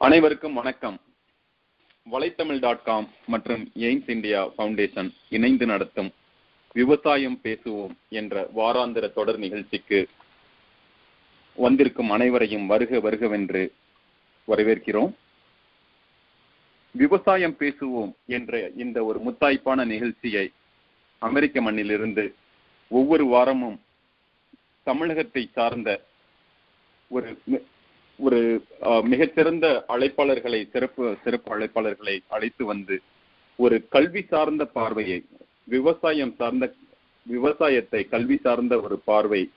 அனைவருக்கும் வணக்கம். வலைத்தமிழ் dot com மற்றும் எய்ம்ஸ் இந்தியா ஃபவுண்டேஷன் இணைந்து நடத்தும் விவசாயம் பேசுவோம் என்ற வாராந்திர தொடர் நிகழ்ச்சிக்கு வந்திருக்கும் அனைவரையும் வருக வருகவென்று வரவேற்கிறோம். விவசாயம் பேசுவோம் என்ற இந்த ஒரு முத்தாய்ப்பான நிகழ்ச்சியை அமெரிக்க மண்ணிலிருந்து ஒவ்வொரு வாரமும் தமிழகத்தை சார்ந்த ஒரு ஒரு மிகச்சிறந்த அழைப்பாளர்களை சிறப்பு சிறப்பு அழைப்பாளர்களை அழைத்து வந்து ஒரு கல்வி சார்ந்த பார்வையை விவசாயம் சார்ந்த விவசாயத்தை கல்வி சார்ந்த ஒரு பார்வை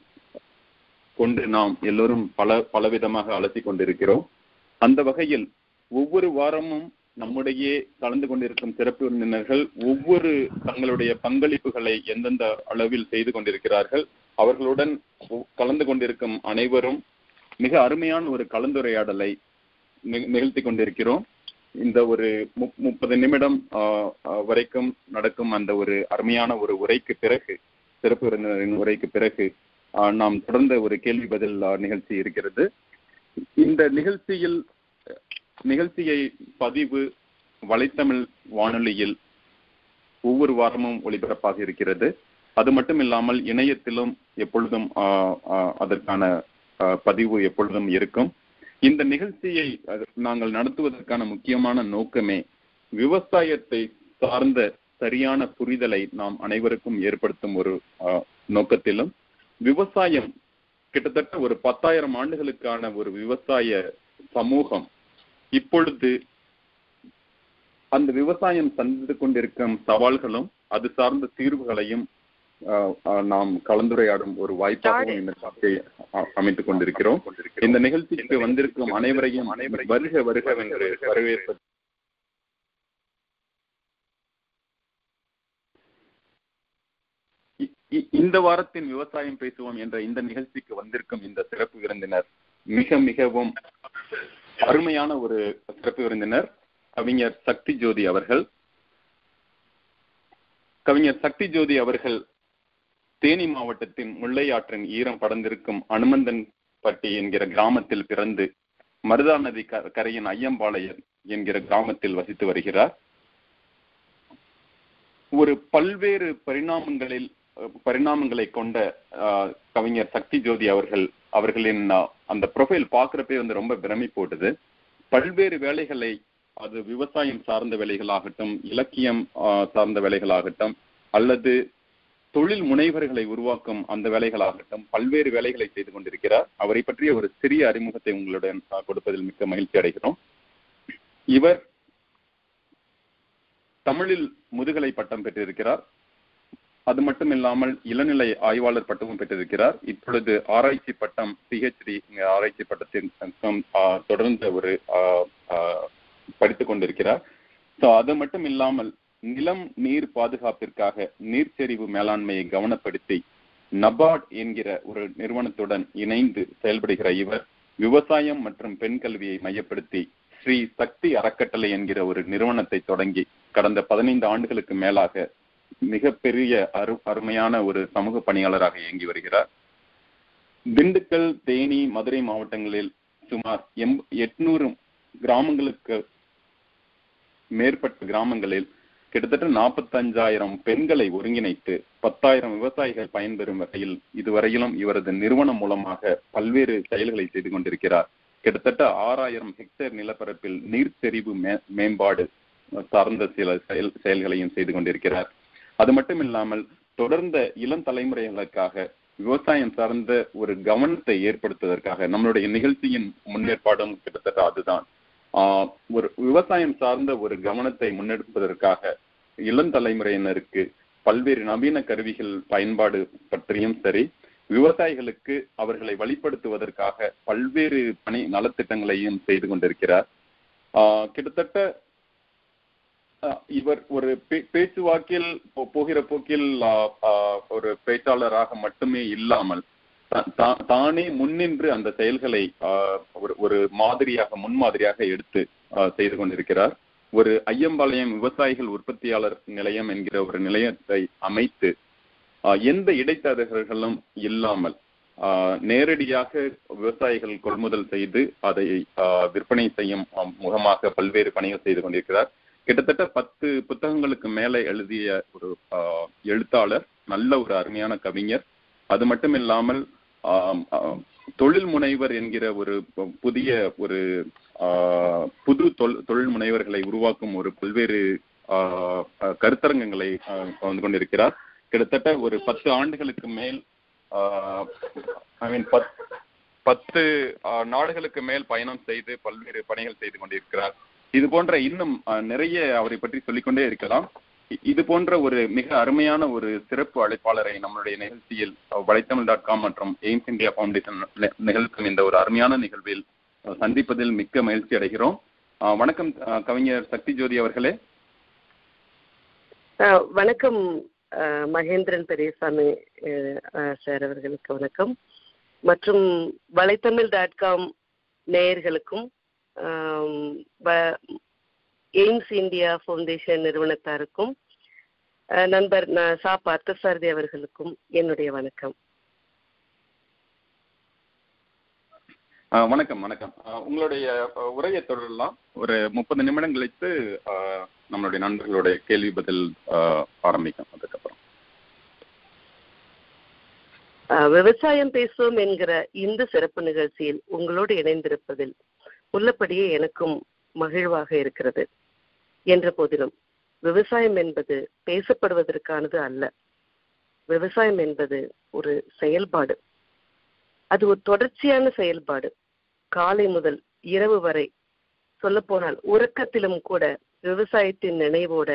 கொண்டு நாம் எல்லோரும் பல பலவிதமாக அலசிக் கொண்டிருக்கிறோம். அந்த வகையில் ஒவ்வொரு வாரமும் நம்முடைய கலந்து கொண்டிருக்கும் சிறப்பு விருந்தினர்கள் ஒவ்வொரு தங்களுடைய பங்களிப்புகளை எந்தெந்த அளவில் செய்து கொண்டிருக்கிறார்கள் அவர்களுடன் கலந்து கொண்டிருக்கும் அனைவரும் மிக அருமையான ஒரு கலந்துரையாடலை நிகழ்த்தி கொண்டிருக்கிறோம். இந்த ஒரு முப்பது நிமிடம் வரைக்கும் நடக்கும் அந்த ஒரு அருமையான ஒரு உரைக்கு பிறகு சிறப்பு விருந்தினரின் உரைக்கு பிறகு நாம் தொடர்ந்த ஒரு கேள்வி பதில் நிகழ்ச்சி இருக்கிறது. இந்த நிகழ்ச்சியில் நிகழ்ச்சியை பதிவு வலைத்தமிழ் வானொலியில் ஒவ்வொரு வாரமும் ஒளிபரப்பாக இருக்கிறது. அது மட்டும் இல்லாமல் இணையத்திலும் எப்பொழுதும் அதற்கான பதிவு எப்பொழுதும் இருக்கும். இந்த நிகழ்ச்சியை நாங்கள் நடத்துவதற்கான முக்கியமான நோக்கமே விவசாயத்தை சார்ந்த சரியான புரிதலை நாம் அனைவருக்கும் ஏற்படுத்தும் ஒரு நோக்கத்திலும் விவசாயம் கிட்டத்தட்ட ஒரு பத்தாயிரம் ஆண்டுகளுக்கான ஒரு விவசாய சமூகம் இப்பொழுது அந்த விவசாயம் சந்தித்து கொண்டிருக்கும் சவால்களும் அது சார்ந்த தீர்வுகளையும் நாம் கலந்துரையாடும் ஒரு வாய்ப்பாகவும் இந்த அ- அமைத்துக் கொண்டிருக்கிறோம். இந்த நிகழ்ச்சிக்கு வந்திருக்கும் அனைவரையும் வருக வருக என்று வரவேற்பது இந்த வாரத்தின் விவசாயம் பேசுவோம் என்ற இந்த நிகழ்ச்சிக்கு வந்திருக்கும் இந்த சிறப்பு விருந்தினர் மிக மிகவும் அருமையான ஒரு சிறப்பு விருந்தினர் கவிஞர் சக்தி ஜோதி அவர்கள். கவிஞர் சக்தி ஜோதி அவர்கள் தேனி மாவட்டத்தின் முல்லை ஆற்றின் ஈரம் படர்ந்திருக்கும் அனுமந்தன் பட்டி என்கிற கிராமத்தில் பிறந்து மருதா நதி க- கரையின் ஐயம்பாளையம் என்கிற கிராமத்தில் வசித்து வருகிறார். ஒரு பல்வேறு பரிணாமங்களில் பரிணாமங்களை கொண்ட கவிஞர் சக்தி ஜோதி அவர்கள் அவர்களின் அந்த ப்ரொஃபைல் பார்க்குறப்பே வந்து ரொம்ப பிரமி போட்டுது. பல்வேறு வேலைகளை அது விவசாயம் சார்ந்த வேலைகளாகட்டும் இலக்கியம் ஆஹ், சார்ந்த வேலைகளாகட்டும் அல்லது தொழில் முனைவர்களை உருவாக்கும் அந்த வேலைகளாகட்டும் பல்வேறு வேலைகளை செய்து கொண்டிருக்கிறார். அவரை பற்றிய ஒரு சிறிய அறிமுகத்தை உங்களுடன் கொடுப்பதில் மிக்க மகிழ்ச்சி அடைகிறோம். இவர் தமிழில் முதுகலை பட்டம் பெற்றிருக்கிறார். அது மட்டும் இல்லாமல் இளநிலை ஆய்வாளர் பட்டமும் பெற்றிருக்கிறார். இப்பொழுது ஆராய்ச்சி பட்டம் பிஹெச்டி ஆராய்ச்சி பட்டத்தின் தொடர்ந்த ஒரு ஆஹ், படித்துக் கொண்டிருக்கிறார். சோ அது மட்டும் இல்லாமல் நிலம் நீர் பாதுகாப்பிற்காக நீர்ச்செறிவு மேலாண்மையை கவனப்படுத்தி நபார்ட் என்கிற ஒரு நிறுவனத்துடன் இணைந்து செயல்படுகிற இவர் விவசாயம் மற்றும் பெண் கல்வியை மையப்படுத்தி ஸ்ரீ சக்தி அறக்கட்டளை என்கிற ஒரு நிறுவனத்தை தொடங்கி கடந்த பதினைந்து ஆண்டுகளுக்கு மேலாக மிகப்பெரிய அரு அருமையான ஒரு சமூக பணியாளராக இயங்கி வருகிறார். திண்டுக்கல் தேனி மதுரை மாவட்டங்களில் சுமார் எம் எட்நூறு கிராமங்களுக்கு மேற்பட்ட கிராமங்களில் கிட்டத்தட்ட நாற்பத்தஞ்சாயிரம் பெண்களை ஒருங்கிணைத்து பத்தாயிரம் விவசாயிகள் பயன்பெறும் வகையில் இதுவரையிலும் இவரது நிறுவனம் மூலமாக பல்வேறு செயல்களை செய்து கொண்டிருக்கிறார். கிட்டத்தட்ட ஆறாயிரம் ஹெக்டேர் நிலப்பரப்பில் நீர் மேம்பாடு சார்ந்த சில செயல் செயல்களையும் செய்து கொண்டிருக்கிறார். அது மட்டும் இல்லாமல் தொடர்ந்த இளம் தலைமுறைகளுக்காக விவசாயம் சார்ந்த ஒரு கவனத்தை ஏற்படுத்துவதற்காக நம்மளுடைய நிகழ்ச்சியின் முன்னேற்பாடும் கிட்டத்தட்ட அதுதான். ஆஹ் ஒரு விவசாயம் சார்ந்த ஒரு கவனத்தை முன்னெடுப்பதற்காக இளம் தலைமுறையினருக்கு பல்வேறு நவீன கருவிகள் பயன்பாடு பற்றியும் சரி விவசாயிகளுக்கு அவர்களை வழிப்படுத்துவதற்காக பல்வேறு பணி நலத்திட்டங்களையும் செய்து கொண்டிருக்கிறார். கிட்டத்தட்ட இவர் ஒரு பேச்சுவாக்கில் போகிற போக்கில் ஆஹ் ஒரு பேச்சாளராக மட்டுமே இல்லாமல் தானே முன்னின்று அந்த செயல்களை ஆஹ் ஒரு ஒரு மாதிரியாக முன்மாதிரியாக எடுத்து செய்து கொண்டிருக்கிறார். ஒரு ஐயம்பாளையம் விவசாயிகள் உற்பத்தியாளர் நிலையம் என்கிற ஒரு நிலையத்தை அமைத்து எந்த இடைத்தரகர்களும் இல்லாமல் ஆஹ், நேரடியாக விவசாயிகள் கொள்முதல் செய்து அதை ஆஹ், விற்பனை செய்யும் முகமாக பல்வேறு பணிகள் செய்து கொண்டிருக்கிறார். கிட்டத்தட்ட பத்து புத்தகங்களுக்கு மேலே எழுதிய ஒரு ஆஹ், எழுத்தாளர் நல்ல ஒரு அருமையான கவிஞர். அது மட்டும் இல்லாமல் தொழில் முனைவர் என்கிற ஒரு புதிய ஒரு ஆஹ், புது தொழில் முனைவர்களை உருவாக்கும் ஒரு பல்வேறு ஆஹ், கருத்தரங்கங்களை வந்து கொண்டிருக்கிறார். கிட்டத்தட்ட ஒரு பத்து ஆண்டுகளுக்கு மேல் ஐ மீன் பத் பத்து ஆஹ், நாடுகளுக்கு மேல் பயணம் செய்து பல்வேறு பணிகள் செய்து கொண்டிருக்கிறார். இது போன்ற இன்னும் நிறைய அவரை பற்றி சொல்லிக்கொண்டே இருக்கலாம். இது போன்ற ஒரு மிக அருமையான ஒரு சிறப்பு அழைப்பாளரை நம்மளுடைய நிகழ்ச்சியில் வலைத்தமிழ் டாட் காம் மற்றும் எய்ம்ஸ் இந்தியா ஃபவுண்டேஷன் நிகழ்த்தும் இந்த ஒரு அருமையான நிகழ்வில் சந்திப்பதில் மிக்க மகிழ்ச்சி அடைகிறோம். வணக்கம் கவிஞர் சக்தி ஜோதி அவர்களே வணக்கம் மகேந்திரன் பெரியசாமி சார் அவர்களுக்கு வணக்கம். மற்றும் வலைத்தமிழ் டாட் காம் நேயர்களுக்கும் வ- எய்ம்ஸ் இந்தியா ஃபவுண்டேஷன் நிறுவனத்தாருக்கும் நண்பர் சா பார்த்தசாரதி அவர்களுக்கும் என்னுடைய வணக்கம். வணக்கம் வணக்கம். உங்களுடைய உரையை தொடரலாம். ஒரு முப்பது நிமிடம் கழித்து நம்மளுடைய நண்பர்களுடைய கேள்வி பதில் ஆரம்பிக்கும். அதுக்கப்புறம். விவசாயம் பேசுவோம் என்கிற இந்த சிறப்பு நிகழ்ச்சியில் உங்களோடு இணைந்திருப்பதில் உள்ளபடியே எனக்கும் மகிழ்வாக இருக்கிறது. என்ற போதிலும் விவசாயம் என்பது பேசப்படுவதற்கானது அல்ல. விவசாயம் என்பது ஒரு செயல்பாடு. அது ஒரு தொடர்ச்சியான செயல்பாடு. காலை முதல் இரவு வரை சொல்லப்போனால் உறக்கத்திலும் கூட விவசாயத்தின் நினைவோட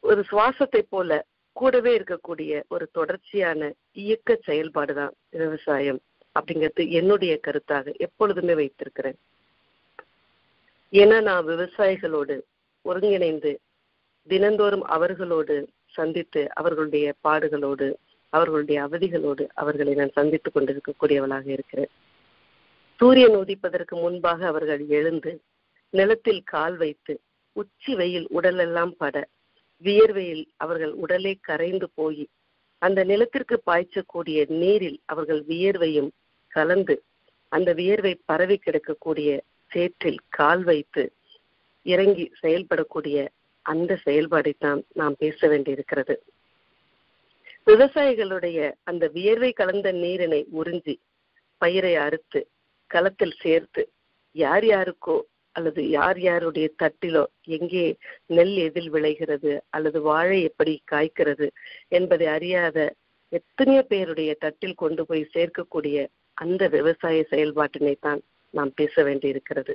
ஒரு சுவாசத்தை போல கூடவே இருக்கக்கூடிய ஒரு தொடர்ச்சியான இயக்க செயல்பாடு தான் விவசாயம் அப்படிங்கிறது என்னுடைய கருத்தாக எப்பொழுதுமே வைத்திருக்கிறேன். ஏன்னா நான் விவசாயிகளோடு ஒருங்கிணைந்து தினந்தோறும் அவர்களோடு சந்தித்து அவர்களுடைய பாடுகளோடு அவர்களுடைய அவதிகளோடு அவர்களை நான் சந்தித்துக் கொண்டிருக்கக்கூடியவளாக இருக்கிறேன். சூரியன் உதிப்பதற்கு முன்பாக அவர்கள் எழுந்து நிலத்தில் கால் வைத்து உச்சி வெயில் உடலெல்லாம் பட வியர்வையில் அவர்கள் உடலே கரைந்து போய் அந்த நிலத்திற்கு பாய்ச்சக்கூடிய நீரில் அவர்கள் வியர்வையும் கலந்து அந்த வியர்வை பரவி கிடக்கக்கூடிய சேற்றில் கால் வைத்து இறங்கி செயல்படக்கூடிய அந்த செயல்பாடைத்தான் நாம் பேச வேண்டியிருக்கிறது. விவசாயிகளுடைய அந்த வியர்வை கலந்த நீரினை உறிஞ்சி பயிரை அறுத்து களத்தில் சேர்த்து யார் யாருக்கோ அல்லது யார் யாருடைய தட்டிலோ எங்கே நெல் எதில் விளைகிறது அல்லது வாழை எப்படி காய்க்கிறது என்பதை அறியாத எத்தனையோ பேருடைய தட்டில் கொண்டு போய் சேர்க்கக்கூடிய அந்த விவசாய செயல்பாட்டினை தான் நாம் பேச வேண்டியிருக்கிறது.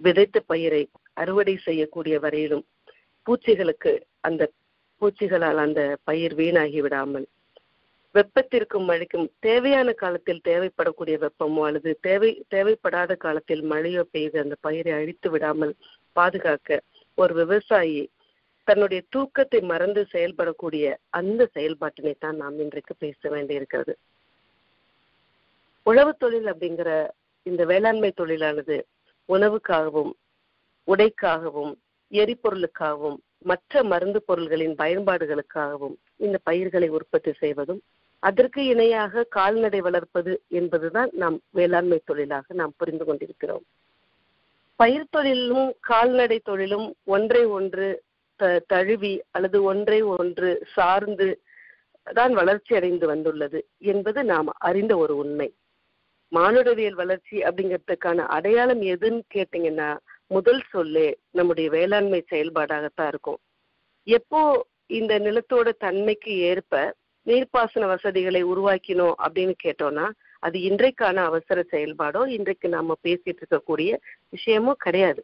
விதைத்த பயிரை அறுவடை செய்யக்கூடிய வரையிலும் பூச்சிகளுக்கு அந்த பூச்சிகளால் அந்த பயிர் வீணாகி விடாமல் வெப்பத்திற்கும் மழைக்கும் தேவையான காலத்தில் தேவைப்படக்கூடிய வெப்பமோ அல்லது தேவை தேவைப்படாத காலத்தில் மழையோ பெய்து அந்த பயிரை அழித்து விடாமல் பாதுகாக்க ஒரு விவசாயி தன்னுடைய தூக்கத்தை மறந்து செயல்படக்கூடிய அந்த செயல்பாட்டினை தான் நாம் இன்றைக்கு பேச வேண்டியிருக்கிறது. உழவு தொழில் அப்படிங்கிற இந்த வேளாண்மை தொழிலானது உணவுக்காகவும் உடைக்காகவும் எரிபொருளுக்காகவும் மற்ற மருந்து பொருள்களின் பயன்பாடுகளுக்காகவும் இந்த பயிர்களை உற்பத்தி செய்வதும் அதற்கு இணையாக கால்நடை வளர்ப்பது என்பதுதான் நாம் வேளாண்மை தொழிலாக நாம் புரிந்து கொண்டிருக்கிறோம். பயிர் தொழிலும் கால்நடை தொழிலும் ஒன்றை ஒன்று த- தழுவி அல்லது ஒன்றை ஒன்று சார்ந்து தான் வளர்ச்சி அடைந்து வந்துள்ளது என்பது நாம் அறிந்த ஒரு உண்மை. மானுடவியல் வளர்ச்சி அப்படிங்கிறதுக்கான அடையாளம் எதுன்னு கேட்டீங்கன்னா முதல் சொல்லே நம்முடைய வேளாண்மை செயல்பாடாகத்தான் இருக்கும். எப்போ இந்த நிலத்தோட தன்மைக்கு ஏற்ப நீர்ப்பாசன வசதிகளை உருவாக்கினோம் அப்படின்னு கேட்டோம்னா அது இன்றைக்கான அவசர செயல்பாடோ இன்றைக்கு நாம பேசிட்டு இருக்கக்கூடிய விஷயமோ கிடையாது.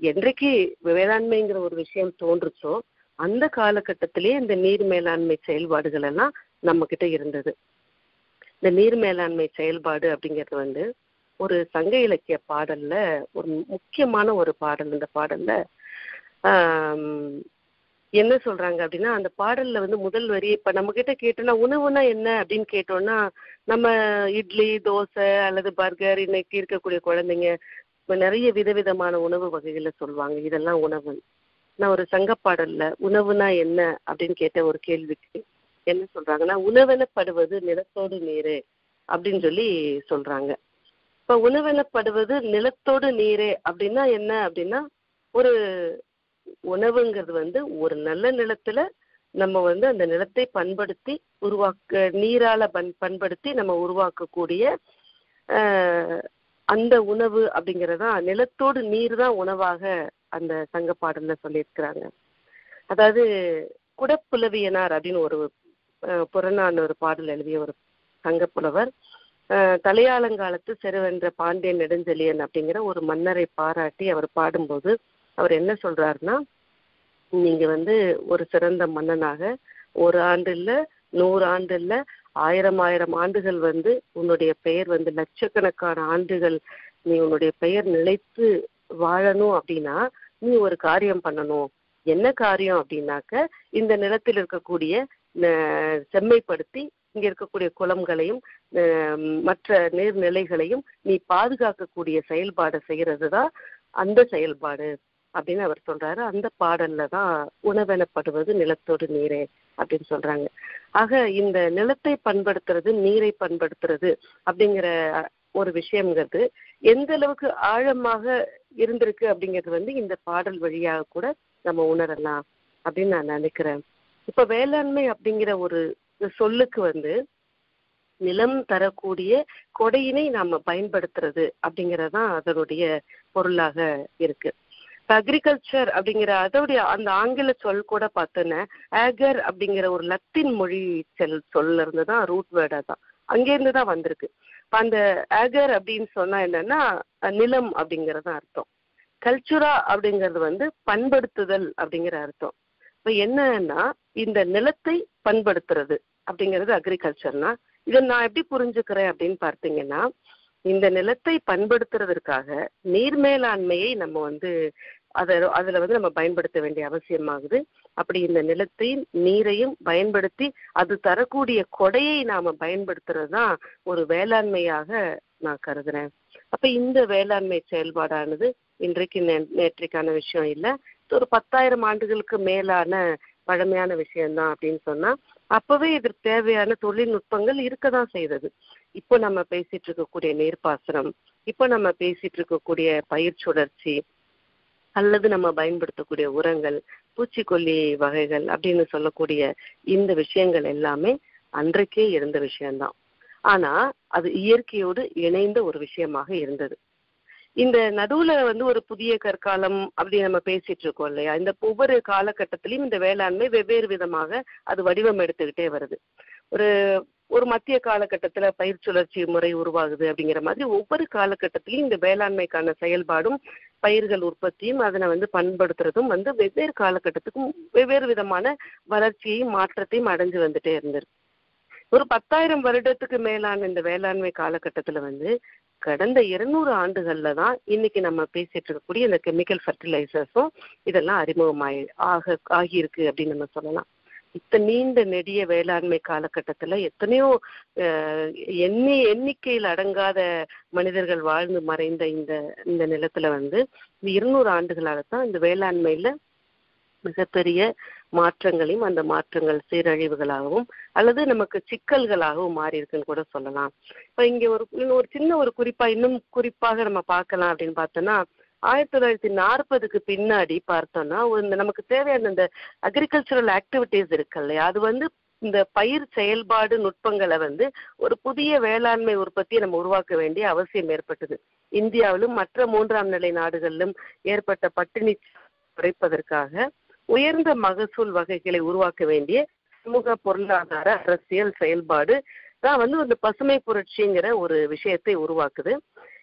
என்றைக்கு வேளாண்மைங்கிற ஒரு விஷயம் தோன்றுச்சோ அந்த காலகட்டத்திலேயே இந்த நீர் மேலாண்மை செயல்பாடுகள் எல்லாம் நம்ம கிட்ட இருந்தது. இந்த நீர் மேலாண்மை செயல்பாடு அப்படிங்கிறது வந்து ஒரு சங்க இலக்கிய பாடல்ல ஒரு முக்கியமான ஒரு பாடல் இந்த பாடல்ல என்ன சொல்றாங்க அப்படின்னா அந்த பாடல்ல வந்து முதல் வரி இப்ப நம்ம கிட்ட கேட்டோம்னா உணவுனா என்ன? அப்படின்னு கேட்டோம்னா நம்ம இட்லி தோசை அல்லது பர்கர் இன்னைக்கு இருக்கக்கூடிய குழந்தைங்க நிறைய விதவிதமான உணவு வகைகளை சொல்லுவாங்க இதெல்லாம் உணவு. நான் ஒரு சங்க பாடல்ல உணவுனா என்ன? அப்படின்னு கேட்ட ஒரு கேள்விக்கு என்ன சொல்றாங்கன்னா உணவெனப்படுவது நிலத்தோடு நீரு அப்படின்னு சொல்லி சொல்றாங்க. இப்ப உணவெனப்படுவது நிலத்தோடு நீரே அப்படின்னா என்ன அப்படின்னா ஒரு உணவுங்கிறது வந்து ஒரு நல்ல நிலத்துல நம்ம வந்து அந்த நிலத்தை பண்படுத்தி உருவாக்க நீரால பன் பண்படுத்தி நம்ம உருவாக்கக்கூடிய ஆஹ், அந்த உணவு அப்படிங்கறதா நிலத்தோடு நீர் தான் உணவாக அந்த சங்க பாடல்ல சொல்லியிருக்கிறாங்க. அதாவது குடப்புலவியனார் அப்படின்னு ஒரு புறநான புறநானூறு ஒரு பாடல் எழுதிய ஒரு சங்க புலவர் தலையாலங்காலத்து செருவென்ற பாண்டியன் நெடுஞ்செழியன் அப்படிங்கிற ஒரு மன்னரை பாராட்டி அவர் பாடும்போது அவர் என்ன சொல்றாருன்னா நீங்க வந்து ஒரு சிறந்த மன்னனாக ஒரு ஆண்டு இல்ல நூறு ஆண்டு இல்ல ஆயிரம் ஆயிரம் ஆண்டுகள் வந்து உன்னுடைய பெயர் வந்து லட்சக்கணக்கான ஆண்டுகள் நீ உன்னுடைய பெயர் நிலைத்து வாழணும் அப்படின்னா நீ ஒரு காரியம் பண்ணணும். என்ன காரியம் அப்படின்னாக்க இந்த நிலத்தில் இருக்கக்கூடிய செம்மைப்படுத்தி இங்க இருக்கக்கூடிய குளங்களையும் மற்ற நீர்நிலைகளையும் நீ பாதுகாக்கக்கூடிய செயல்பாடை செய்யறது தான் அந்த செயல்பாடு அப்படின்னு அவர் சொல்றாரு. அந்த பாடல்ல தான் உணவெனப்படுவது நிலத்தோடு நீரே அப்படின்னு சொல்றாங்க. ஆக இந்த நிலத்தை பண்படுத்துறது நீரை பண்படுத்துறது அப்படிங்கிற ஒரு விஷயம்ங்கிறது எந்த அளவுக்கு ஆழமாக இருந்திருக்கு அப்படிங்கிறது வந்து இந்த பாடல் வழியாக கூட நம்ம உணரலாம் அப்படின்னு நான் நினைக்கிறேன். இப்ப வேளாண்மை அப்படிங்கிற ஒரு சொல்லுக்கு வந்து நிலம் தரக்கூடிய கொடையினை நாம பயன்படுத்துறது அப்படிங்கறதுதான் அதனுடைய பொருளாக இருக்கு. அக்ரிகல்ச்சர் அப்படிங்கிற அதோடைய அந்த ஆங்கில சொல் கூட பார்த்தோன்னா ஆகர் அப்படிங்கிற ஒரு லத்தீன் மொழி செல் சொல்ல இருந்து தான் ரூட் வேர்டா தான் அங்கேருந்து தான் வந்திருக்கு அந்த ஆகர் அப்படின்னு சொன்னா என்னன்னா நிலம் அப்படிங்கறதான் அர்த்தம். கல்ச்சுரா அப்படிங்கிறது வந்து பண்படுத்துதல் அப்படிங்கிற அர்த்தம். இப்ப என்னன்னா இந்த நிலத்தை பண்படுத்துறது அப்படிங்கிறது அக்ரிகல்ச்சர்னா இதை நான் எப்படி புரிஞ்சுக்கிறேன் அப்படின்னு பார்த்தீங்கன்னா இந்த நிலத்தை பண்படுத்துறதற்காக நீர் மேலாண்மையை நம்ம வந்து அதை அதுல வந்து நம்ம பயன்படுத்த வேண்டிய அவசியமாகுது. அப்படி இந்த நிலத்தையும் நீரையும் பயன்படுத்தி அது தரக்கூடிய கொடையை நாம பயன்படுத்துறது தான் ஒரு வேளாண்மையாக நான் கருதுறேன். அப்ப இந்த வேளாண்மை செயல்பாடானது இன்றைக்கு நே- நேற்றைக்கான விஷயம் இல்லை. ஒரு பத்தாயிரம் ஆண்டுகளுக்கு மேலான பழமையான விஷயம்தான் அப்படின்னு சொன்னா அப்பவே இதற்கு தேவையான தொழில்நுட்பங்கள் இருக்கதான் செய்தது. இப்போ நம்ம பேசிட்டு இருக்கக்கூடிய நீர்ப்பாசனம் இப்போ நம்ம பேசிட்டு இருக்கக்கூடிய பயிர் சுழற்சி அல்லது நம்ம பயன்படுத்தக்கூடிய உரங்கள் பூச்சிக்கொல்லி வகைகள் அப்படின்னு சொல்லக்கூடிய இந்த விஷயங்கள் எல்லாமே அன்றைக்கே இருந்த விஷயம்தான். ஆனா அது இயற்கையோடு இணைந்த ஒரு விஷயமாக இருந்தது. இந்த நடுவுல வந்து ஒரு புதிய கற்காலம் அப்படி நம்ம பேசிட்டு இருக்கோம் இல்லையா? இந்த ஒவ்வொரு காலகட்டத்திலையும் இந்த வேளாண்மை வெவ்வேறு விதமாக அது வடிவம் எடுத்துக்கிட்டே வருது. ஒரு ஒரு மத்திய காலகட்டத்துல பயிர் சுழற்சி முறை உருவாகுது அப்படிங்கிற மாதிரி ஒவ்வொரு காலகட்டத்திலையும் இந்த வேளாண்மைக்கான செயல்பாடும் பயிர்கள் உற்பத்தியும் அதனை வந்து பண்படுத்துறதும் வந்து வெவ்வேறு காலகட்டத்துக்கும் வெவ்வேறு விதமான வளர்ச்சியையும் மாற்றத்தையும் அடைஞ்சு வந்துட்டே இருந்திருக்கு. ஒரு பத்தாயிரம் வருடத்துக்கு மேலான இந்த வேளாண்மை காலகட்டத்துல வந்து கடந்த இருநூறு ஆண்டுகள்ல தான் இன்னைக்கு நம்ம பேசிட்டு இருக்கக்கூடிய இந்த கெமிக்கல் ஃபர்டிலைசர்ஸும் இதெல்லாம் அறிமுகமாயி ஆக ஆகியிருக்கு அப்படின்னு நம்ம சொல்லலாம். இத்தனை நீண்ட நெடிய வேளாண்மை காலகட்டத்துல எத்தனையோ எண்ணி எண்ணிக்கையில் அடங்காத மனிதர்கள் வாழ்ந்து மறைந்த இந்த இந்த நிலத்துல வந்து இந்த இருநூறு ஆண்டுகளாகத்தான் இந்த வேளாண்மையில மிகப்பெரிய மாற்றங்களையும் அந்த மாற்றங்கள் சீரழிவுகளாகவும் அல்லது நமக்கு சிக்கல்களாகவும் மாறி இருக்குன்னு கூட சொல்லலாம். இப்ப இங்க ஒரு இன்னும் ஒரு சின்ன ஒரு குறிப்பா இன்னும் குறிப்பாக நம்ம பார்க்கலாம் அப்படின்னு பார்த்தோம்னா ஆயிரத்தி தொள்ளாயிரத்தி நாற்பதுக்கு பின்னாடி பார்த்தோம்னா இந்த நமக்கு தேவையான இந்த அக்ரிகல்ச்சரல் ஆக்டிவிட்டீஸ் இருக்கு இல்லையா? அது வந்து இந்த பயிர் செயல்பாடு நுட்பங்களை வந்து ஒரு புதிய வேளாண்மை உற்பத்தியை நம்ம உருவாக்க வேண்டிய அவசியம் ஏற்பட்டது. இந்தியாவிலும் மற்ற மூன்றாம் நிலை நாடுகளிலும் ஏற்பட்ட பட்டினி குறைப்பதற்காக உயர்ந்த மகசூல் வகைகளை உருவாக்க வேண்டிய சமூக பொருளாதார அரசியல் செயல்பாடு தான் வந்து இந்த பசுமை புரட்சிங்கிற ஒரு விஷயத்தை உருவாக்குது.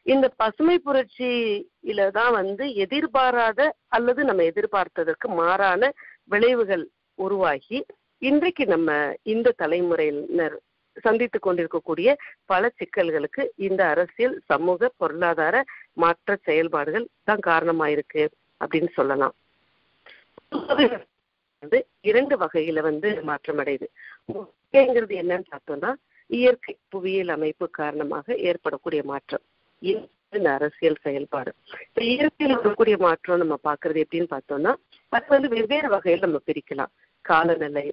இந்த பசுமை புரட்சியில தான் வந்து எதிர்பாராத அல்லது நம்ம எதிர்பார்த்ததற்கு மாறான விளைவுகள் உருவாகி இன்றைக்கு நம்ம இந்த தலைமுறையினர் சந்தித்து கொண்டிருக்கக்கூடிய பல சிக்கல்களுக்கு இந்த அரசியல் சமூக பொருளாதார மாற்ற செயல்பாடுகள் தான் காரணமாயிருக்கு அப்படின்னு சொல்லலாம். வந்து இரண்டு வகையில வந்து மாற்றம் அடையுது முக்கியங்கிறது என்னன்னு பார்த்தோம்னா இயற்கை புவியியல் அமைப்பு காரணமாக ஏற்படக்கூடிய மாற்றம். இந்த அரசியல் செயல்பாடு. இப்ப இயற்கையில் வரக்கூடிய மாற்றம் நம்ம பாக்குறது எப்படின்னு பார்த்தோம்னா அது வந்து வெவ்வேறு வகையில் நம்ம பிரிக்கலாம். காலநிலை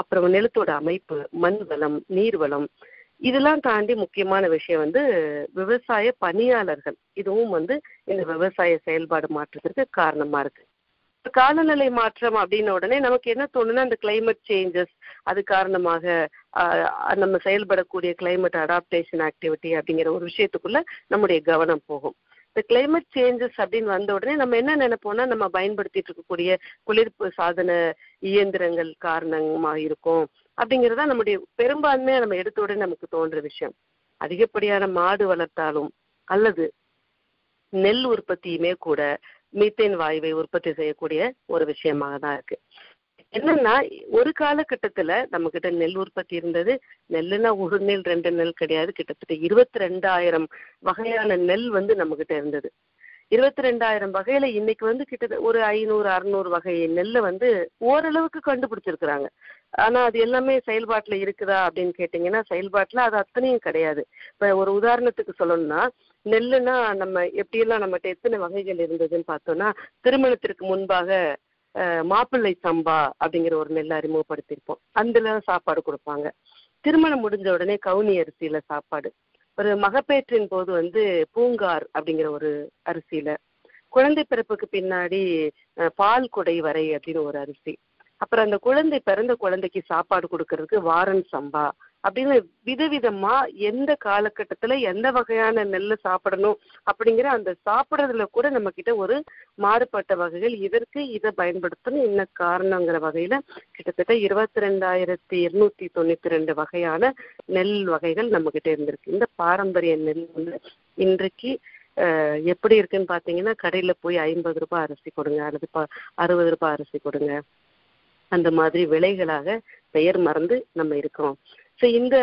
அப்புறம் நிலத்தோட அமைப்பு மண் வளம் நீர் வளம். இதெல்லாம் தாண்டி முக்கியமான விஷயம் வந்து விவசாய பணியாளர்கள். இதுவும் வந்து இந்த விவசாய செயல்பாடு மாற்றத்திற்கு காரணமா இருக்கு. காலநிலை மாற்றம் அப்படின்ன உடனே நமக்கு என்ன தோணுன்னா அந்த கிளைமேட் சேஞ்சஸ் அது காரணமாக நம்ம செயல்படக்கூடிய கிளைமேட் அடாப்டேஷன் ஆக்டிவிட்டி அப்படிங்கிற ஒரு விஷயத்துக்குள்ள நம்முடைய கவனம் போகும். இந்த கிளைமேட் சேஞ்சஸ் அப்படின்னு வந்த உடனே நம்ம என்ன நினைப்போம்னா நம்ம பயன்படுத்திட்டு இருக்கக்கூடிய குளிர்ப்பு சாதன இயந்திரங்கள் காரணமா இருக்கும் அப்படிங்கறதா நம்முடைய பெரும்பான்மையா நம்ம எடுத்த உடனே நமக்கு தோன்ற விஷயம். அதிகப்படியான மாடு வளர்த்தாலும் அல்லது நெல் உற்பத்தியுமே கூட மீத்தேன் வாயுவை உற்பத்தி செய்யக்கூடிய ஒரு விஷயமாக தான் இருக்கு. என்னன்னா ஒரு காலகட்டத்துல நம்ம கிட்ட நெல் உற்பத்தி இருந்தது. நெல்லுனா ஒரு நெல் ரெண்டு நெல் கிடையாது. கிட்டத்தட்ட இருபத்தி ரெண்டாயிரம் வகையான நெல் வந்து நம்ம கிட்ட இருந்தது. இருபத்தி ரெண்டாயிரம் வகையில இன்னைக்கு வந்து கிட்டத்தட்ட ஒரு ஐநூறு அறுநூறு வகை நெல்லை வந்து ஓரளவுக்கு கண்டுபிடிச்சிருக்கிறாங்க. ஆனா அது எல்லாமே செயல்பாட்டுல இருக்குதா அப்படின்னு கேட்டீங்கன்னா செயல்பாட்டுல அது அத்தனையும் கிடையாது. இப்ப ஒரு உதாரணத்துக்கு சொல்லணும்னா நெல்லுனா நம்ம எப்படியெல்லாம் நம்மகிட்ட எத்தனை வகைகள் இருந்ததுன்னு பார்த்தோம்னா திருமணத்திற்கு முன்பாக மாப்பிள்ளை சம்பா அப்படிங்கிற ஒரு நெல் அறிமுகப்படுத்தியிருப்போம். அதுல சாப்பாடு கொடுப்பாங்க. திருமணம் முடிஞ்ச உடனே கவுனி அரிசியில சாப்பாடு. ஒரு மகப்பேற்றின் போது வந்து பூங்கார் அப்படிங்கிற ஒரு அரிசியில குழந்தை பிறப்புக்கு பின்னாடி பால் குடை வரை அப்படின்னு ஒரு அரிசி. அப்புறம் அந்த குழந்தை பிறந்த குழந்தைக்கு சாப்பாடு கொடுக்கறதுக்கு வாரன் சம்பா அப்படின்னு விதவிதமா எந்த காலகட்டத்துல எந்த வகையான நெல்லை சாப்பிடணும் அப்படிங்கிற அந்த சாப்பிடுறதுல கூட நம்ம கிட்ட ஒரு மாறுபட்ட வகைகள் இதற்கு இதை பயன்படுத்தணும் என்ன காரணங்கிற வகையில கிட்டத்தட்ட இருபத்தி ரெண்டாயிரத்தி இருநூத்தி தொண்ணூத்தி ரெண்டு வகையான நெல் வகைகள் நம்ம கிட்ட இருந்திருக்கு. இந்த பாரம்பரிய நெல் வந்து இன்றைக்கு எப்படி இருக்குன்னு பாத்தீங்கன்னா கடையில போய் ஐம்பது ரூபாய் அரிசி கொடுங்க அல்லது அறுபது ரூபாய் அரிசி கொடுங்க. அந்த மாதிரி விலைகளாக பெயர் மறந்து நம்ம இருக்கிறோம். ஸோ இந்த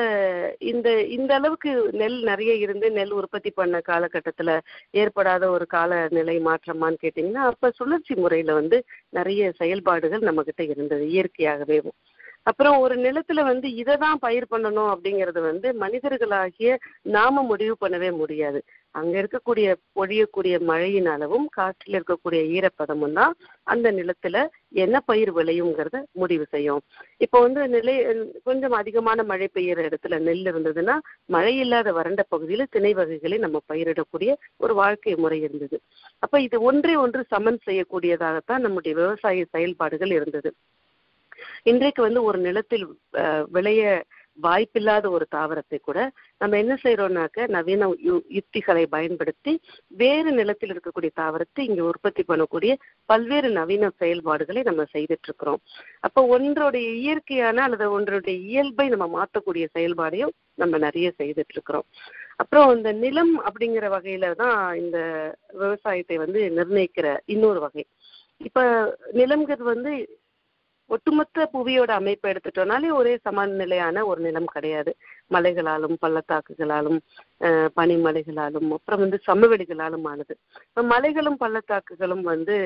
இந்த இந்த அளவுக்கு நெல் நிறைய இருந்து நெல் உற்பத்தி பண்ண காலகட்டத்தில் ஏற்படாத ஒரு காலநிலை மாற்றமான்னு கேட்டிங்கன்னா அப்போ சுழற்சி முறையில் வந்து நிறைய செயல்பாடுகள் நம்மக்கிட்ட இருந்தது இயற்கையாகவே. அப்புறம் ஒரு நிலத்துல வந்து இதை தான் பயிர் பண்ணணும் அப்படிங்கறது வந்து மனிதர்களாகிய நாம முடிவு பண்ணவே முடியாது. அங்க இருக்கக்கூடிய பொழியக்கூடிய மழையின் அளவும் காற்றில் இருக்கக்கூடிய ஈரப்பதமும் தான் அந்த நிலத்துல என்ன பயிர் விளையுங்கிறத முடிவு செய்யும். இப்போ வந்து நிலை கொஞ்சம் அதிகமான மழை பெய்யுற இடத்துல நெல் இருந்ததுன்னா மழை இல்லாத வறண்ட பகுதியில திணை வகைகளை நம்ம பயிரிடக்கூடிய ஒரு வாழ்க்கை முறை இருந்தது. அப்ப இது ஒன்றே ஒன்று சமன் செய்யக்கூடியதாகத்தான் நம்முடைய விவசாய செயல்பாடுகள் இருந்தது. இன்றைக்கு வந்து ஒரு நிலத்தில் விளைய வாய்ப்பில்லாத ஒரு தாவரத்தை கூட நம்ம என்ன செய்யறோம்னாக்க நவீன யுக்திகளை பயன்படுத்தி வேறு நிலத்தில் இருக்கக்கூடிய தாவரத்தை இங்க உற்பத்தி பண்ணக்கூடிய பல்வேறு நவீன செயல்பாடுகளை நம்ம செய்துட்டு இருக்கிறோம் அப்போ ஒன்றுடைய இயற்கையான அல்லது ஒன்றுடைய இயல்பை நம்ம மாற்றக்கூடிய செயல்பாடையும் நம்ம நிறைய செய்துட்டு இருக்கிறோம் அப்புறம் இந்த நிலம் அப்படிங்கிற வகையில தான் இந்த விவசாயத்தை வந்து நிர்ணயிக்கிற இன்னொரு வகை. இப்ப நிலம்ங்கிறது வந்து ஒட்டுமொத்த புவியோட அமைப்பை எடுத்துட்டோம்னாலே ஒரே சமநிலையான ஒரு நிலம் கிடையாது. மலைகளாலும் பள்ளத்தாக்குகளாலும் பனிமலைகளாலும் அப்புறம் வந்து சமவெளிகளாலும் ஆனது இப்போ மலைகளும் பள்ளத்தாக்குகளும் வந்து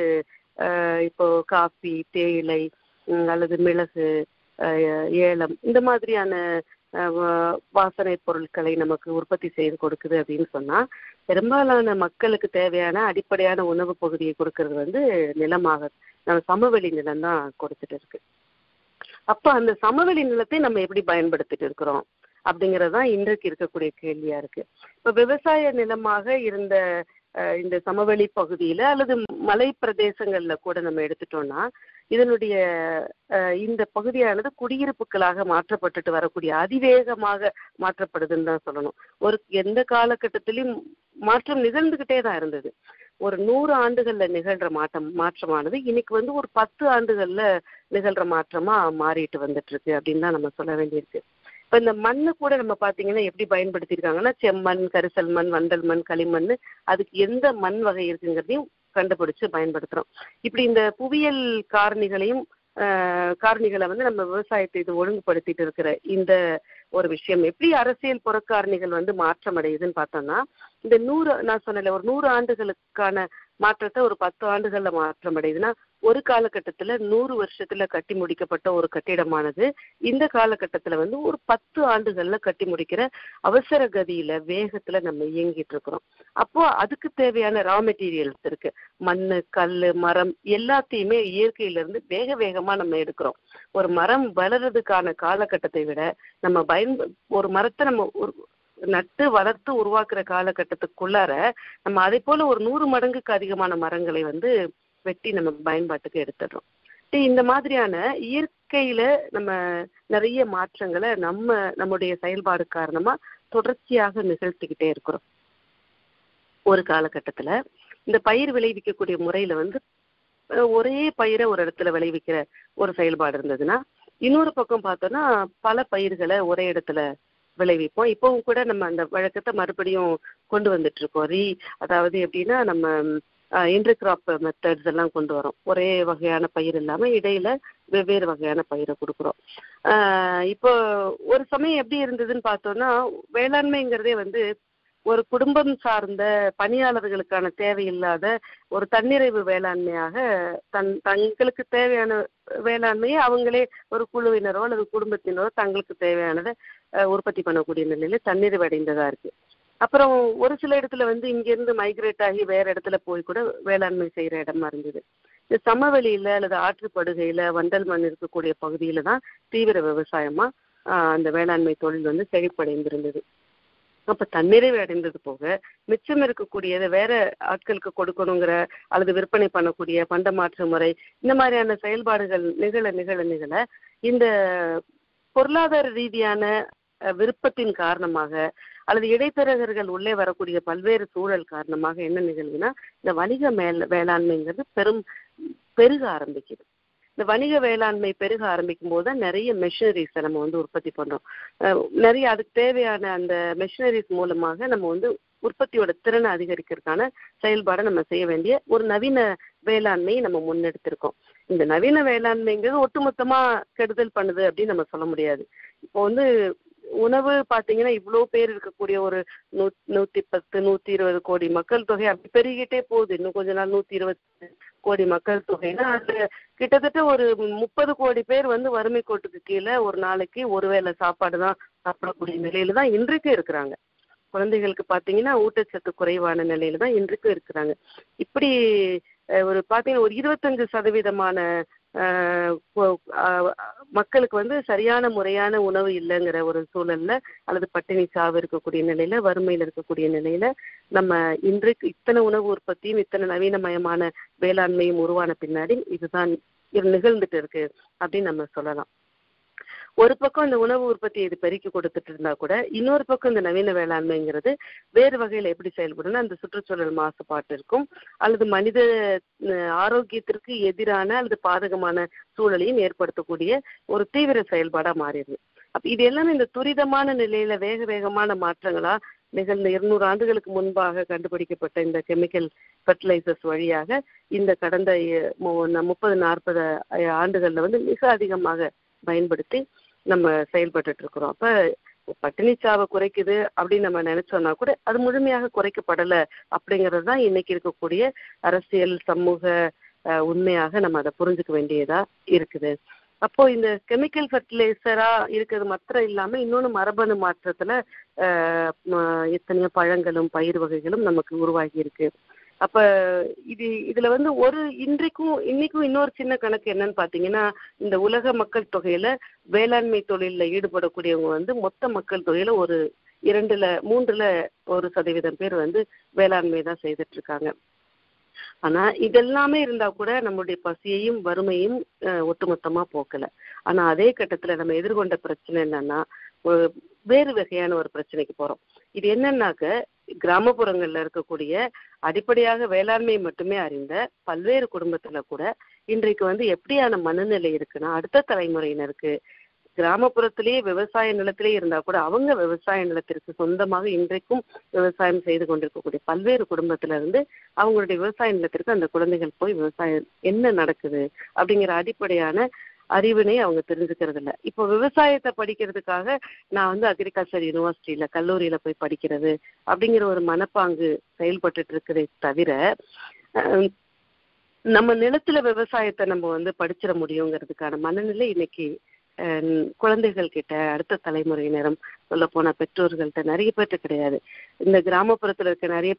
இப்போ காஃபி தேயிலை அல்லது மிளகு ஏலம் இந்த மாதிரியான வாசனை பொருட்களை நமக்கு உற்பத்தி செய்து கொடுக்குது அப்படின்னு சொன்னா பெரும்பாலான மக்களுக்கு தேவையான அடிப்படையான உணவு பகுதியை கொடுக்கறது வந்து நிலமாகுது நம்ம சமவெளி நிலம் தான் கொடுத்துட்டு இருக்கு. அப்ப அந்த சமவெளி நிலத்தை நம்ம எப்படி பயன்படுத்திட்டு இருக்கிறோம்? அப்படிங்கறதுதான் இன்றைக்கு இருக்கக்கூடிய கேள்வியா இருக்கு. இப்ப விவசாய நிலமாக இருந்த இந்த சமவெளி பகுதியில அல்லது மலை பிரதேசங்கள்ல கூட நம்ம எடுத்துட்டோம்னா இதனுடைய இந்த பகுதியானது குடியிருப்புகளாக மாற்றப்பட்டுட்டு வரக்கூடிய அதிவேகமாக மாற்றப்படுதுன்னு தான் சொல்லணும். ஒரு எந்த காலகட்டத்திலையும் மாற்றம் நிகழ்ந்துகிட்டே தான் இருந்தது. ஒரு நூறு ஆண்டுகள்ல நிகழ்ற மாற்றம் மாற்றமானது. இன்னைக்கு வந்து ஒரு பத்து ஆண்டுகள்ல நிகழ்ற மாற்றமா மாறிட்டு வந்துட்டு இருக்கு அப்படின்னு தான் நம்ம சொல்ல வேண்டியிருக்கு. இப்ப இந்த மண்ணு கூட நம்ம பாத்தீங்கன்னா எப்படி பயன்படுத்தியிருக்காங்கன்னா செம்மண் கரிசல் மண் வண்டல் மண் களிமண் அதுக்கு எந்த மண் வகை இருக்குங்கிறதையும் கண்டுபிடிச்சு பயன்படுத்துறோம். இப்படி இந்த புவியியல் காரணிகளையும் காரணிகளை வந்து நம்ம விவசாயத்தை இது ஒழுங்குபடுத்திட்டு இருக்கிற இந்த ஒரு விஷயம். எப்படி அரசியல் புறக்காரணிகள் வந்து மாற்றம் அடையுதுன்னு பார்த்தோம்னா இந்த நூறு நான் சொன்னல ஒரு நூறு ஆண்டுகளுக்கான மாற்றத்தை ஒரு பத்து ஆண்டுகள்ல மாற்றம் அடையுதுன்னா ஒரு காலகட்டத்துல நூறு வருஷத்துல கட்டி முடிக்கப்பட்ட ஒரு கட்டிடமானது இந்த காலகட்டத்துல வந்து ஒரு பத்து ஆண்டுகள்ல கட்டி முடிக்கிற அவசர கதியில வேகத்துல நம்ம இயங்கிட்டு இருக்கிறோம். அப்போ அதுக்கு தேவையான ரா மெட்டீரியல்ஸ் இருக்கு. மண்ணு கல் மரம் எல்லாத்தையுமே இயற்கையில இருந்து வேக வேகமா நம்ம எடுக்கிறோம். ஒரு மரம் வளர்றதுக்கான காலகட்டத்தை விட நம்ம பயன்ப ஒரு மரத்தை நம்ம ஒரு நட்டு வளர்த்து உருவாக்குற காலகட்டத்துக்குள்ளார நம்ம அதே போல ஒரு நூறு மடங்குக்கு அதிகமான மரங்களை வந்து வெட்டி நம்ம பயன்பாட்டுக்கு எடுத்துடுறோம். இந்த மாதிரியான இயற்கையில நம்ம நிறைய மாற்றங்களை நம்ம நம்முடைய செயல்பாடு காரணமா தொடர்ச்சியாக நிகழ்த்திக்கிட்டே இருக்கிறோம். ஒரு காலகட்டத்துல இந்த பயிர் விளைவிக்கக்கூடிய முறையில வந்து ஒரே பயிரை ஒரு இடத்துல விளைவிக்கிற ஒரு செயல்பாடு இருந்ததுன்னா இன்னொரு பக்கம் பார்த்தோம்னா பல பயிர்களை ஒரே இடத்துல விளைவிப்போம். இப்பவும் கூட நம்ம அந்த வழக்கத்தை மறுபடியும் கொண்டு வந்துட்டு இருக்கோம் ரீ அதாவது எப்படின்னா நம்ம இன்டர் கிராப் மெத்தட்ஸ் எல்லாம் கொண்டு வரோம். ஒரே வகையான பயிர் இல்லாம இடையில வெவ்வேறு வகையான பயிரை கொடுக்குறோம். இப்போ ஒரு சமயம் எப்படி இருந்ததுன்னு பார்த்தோம்னா வேளாண்மைங்கிறதே வந்து ஒரு குடும்பம் சார்ந்த பணியாளர்களுக்கான தேவையில்லாத ஒரு தன்னிறைவு வேளாண்மையாக தன் தங்களுக்கு தேவையான வேளாண்மையை அவங்களே ஒரு குழுவினரோ அல்லது குடும்பத்தினரோ தங்களுக்கு தேவையானதை உற்பத்தி பண்ணக்கூடிய நிலையில தன்னிறைவு அடைந்ததா இருக்கு. அப்புறம் ஒரு சில இடத்துல வந்து இங்கிருந்து மைக்ரேட் ஆகி வேற இடத்துல போய் கூட வேளாண்மை செய்யற இடமா இருந்தது. இந்த சமவெளியில அல்லது ஆற்றுப்படுகையில வண்டல் மண் இருக்கக்கூடிய பகுதியில தான் தீவிர விவசாயமா அந்த வேளாண்மை தொழில் வந்து செழிப்படைந்திருந்தது. அப்ப தன்னிறைவு அடைந்தது போக மிச்சம் இருக்கக்கூடியதை வேற ஆட்களுக்கு கொடுக்கணுங்கிற அல்லது விற்பனை பண்ணக்கூடிய பண்டமாற்று முறை இந்த மாதிரியான செயல்பாடுகள் நிகழ நிகழ நிகழ இந்த பொருளாதார ரீதியான விருப்பத்தின் காரணமாக அல்லது இடைத்தரகர்கள் உள்ளே வரக்கூடிய பல்வேறு சூழல் காரணமாக என்ன நிகழ்வுனா இந்த வணிக மேல் வேளாண்மைங்கிறது பெரும் பெருக ஆரம்பிக்குது. இந்த வணிக வேளாண்மை பெருக ஆரம்பிக்கும் போது தான் நிறைய மெஷினரிஸை நம்ம வந்து உற்பத்தி பண்ணுறோம் நிறைய அதுக்கு தேவையான அந்த மெஷினரிஸ் மூலமாக நம்ம வந்து உற்பத்தியோட திறனை அதிகரிக்கிறதுக்கான செயல்பாடை நம்ம செய்ய வேண்டிய ஒரு நவீன வேளாண்மையை நம்ம முன்னெடுத்திருக்கோம். இந்த நவீன வேளாண்மைங்கிறது ஒட்டுமொத்தமா கெடுதல் பண்ணுது அப்படின்னு நம்ம சொல்ல முடியாது. இப்போ வந்து உணவு பாத்தீங்கன்னா இவ்வளோ பேர் இருக்கக்கூடிய ஒரு நூ நூத்தி பத்து நூத்தி இருபது கோடி மக்கள் தொகை அப்படி பெருகிட்டே போகுது. இன்னும் கொஞ்ச நாள் நூத்தி இருபத்தி கோடி மக்கள் தொகைன்னா அதுல கிட்டத்தட்ட ஒரு முப்பது கோடி பேர் வந்து வறுமை கோட்டுக்கு கீழே ஒரு நாளைக்கு ஒருவேளை சாப்பாடு தான் சாப்பிடக்கூடிய நிலையில தான் இன்றைக்கும் இருக்கிறாங்க. குழந்தைகளுக்கு பாத்தீங்கன்னா ஊட்டச்சத்து குறைவான நிலையில தான் இன்றைக்கும் இருக்கிறாங்க. இப்படி ஒரு பாத்தீங்கன்னா ஒரு இருபத்தஞ்சு சதவீதமான மக்களுக்கு வந்து சரியான முறையான உணவு இல்லைங்கிற ஒரு சூழல்ல அல்லது பட்டினி சாவு இருக்கக்கூடிய நிலையில வறுமையில் இருக்கக்கூடிய நிலையில நம்ம இன்றைக்கு இத்தனை உணவு உற்பத்தியும் இத்தனை நவீனமயமான வேளாண்மையும் உருவான பின்னாடி இதுதான் இது நிகழ்ந்துட்டு இருக்கு அப்படின்னு நம்ம சொல்லலாம். ஒரு பக்கம் இந்த உணவு உற்பத்தி இது பெருக்கி கொடுத்துட்டு இருந்தா கூட இன்னொரு பக்கம் இந்த நவீன வேளாண்மைங்கிறது வேறு வகையில எப்படி செயல்படும்னா அந்த சுற்றுச்சூழல் மாசுபாட்டிற்கும் அல்லது மனித ஆரோக்கியத்திற்கு எதிரான அல்லது பாதகமான சூழலையும் ஏற்படுத்தக்கூடிய ஒரு தீவிர செயல்பாடா மாறிடுது. அப்ப இது எல்லாமே இந்த துரிதமான நிலையில வேக வேகமான மாற்றங்களா நிகழ்ந்த இருநூறு ஆண்டுகளுக்கு முன்பாக கண்டுபிடிக்கப்பட்ட இந்த கெமிக்கல் ஃபர்டிலைசர்ஸ் வழியாக இந்த கடந்த முப்பது நாற்பது ஆண்டுகள்ல வந்து மிக அதிகமாக பயன்படுத்தி நம்ம செயல்பட்டு இருக்கிறோம் அப்ப பட்டினி சாவை குறைக்குது அப்படின்னு நம்ம நினைச்சோம்னா கூட அது முழுமையாக குறைக்கப்படல அப்படிங்கிறது தான் இன்னைக்கு இருக்கக்கூடிய அரசியல் சமூக உண்மையாக நம்ம அதை புரிஞ்சுக்க வேண்டியதா இருக்குது. அப்போ இந்த கெமிக்கல் ஃபர்டிலைசரா இருக்கிறது மாத்திரம் இல்லாம இன்னொன்னு மரபணு மாற்றத்துல எத்தனையோ பழங்களும் பயிர் வகைகளும் நமக்கு உருவாகி இருக்கு. அப்ப இது இதுல வந்து ஒரு இன்றைக்கும் இன்னைக்கும் இன்னொரு சின்ன கணக்கு என்னன்னு பாத்தீங்கன்னா இந்த உலக மக்கள் தொகையில வேளாண்மை தொழில ஈடுபடக்கூடியவங்க வந்து மொத்த மக்கள் தொகையில ஒரு இரண்டுல மூன்றுல ஒரு சதவீதம் பேர் வந்து வேளாண்மை தான் செய்துட்டு இருக்காங்க ஆனா இதெல்லாமே இருந்தா கூட நம்மளுடைய பசியையும் வறுமையும் ஒட்டுமொத்தமா போக்கல. ஆனா அதே கட்டத்துல நம்ம எதிர்கொண்ட பிரச்சனை என்னன்னா வேறு வகையான ஒரு பிரச்சனைக்கு போறோம். இது என்னன்னாக்க கிராமப்புறங்கள்ல இருக்கக்கூடிய அடிப்படையாக வேளாண்மை மட்டுமே அறிந்த பல்வேறு குடும்பத்துல கூட இன்றைக்கு வந்து எப்படியான மனநிலை இருக்குன்னா அடுத்த தலைமுறையினருக்கு கிராமப்புறத்திலேயே விவசாய நிலத்திலே இருந்தா கூட அவங்க விவசாய நிலத்திற்கு சொந்தமாக இன்றைக்கும் விவசாயம் செய்து கொண்டிருக்கக்கூடிய பல்வேறு குடும்பத்துல இருந்து அவங்களுடைய விவசாய நிலத்திற்கு அந்த குழந்தைகள் போய் விவசாயம் என்ன நடக்குது அப்படிங்கிற அடிப்படையான அறிவினை அவங்க தெரிஞ்சுக்கிறது இல்லை இப்போ விவசாயத்தை படிக்கிறதுக்காக நான் வந்து அக்ரிகல்ச்சர் யூனிவர்சிட்டியில கல்லூரியில போய் படிக்கிறது அப்படிங்கிற ஒரு மனப்பாங்கு செயல்பட்டு இருக்குதே தவிர நம்ம நிலத்துல விவசாயத்தை நம்ம வந்து படிச்சிட முடியுங்கிறதுக்கான மனநிலை இன்னைக்கு குழந்தைகள் கிட்ட அடுத்த தலைமுறையினரும் சொல்ல போன பெற்றோர்கள்ட்ட நிறைய பேர்ட்ட கிடையாது. இந்த கிராமப்புறத்துல இருக்க நிறைய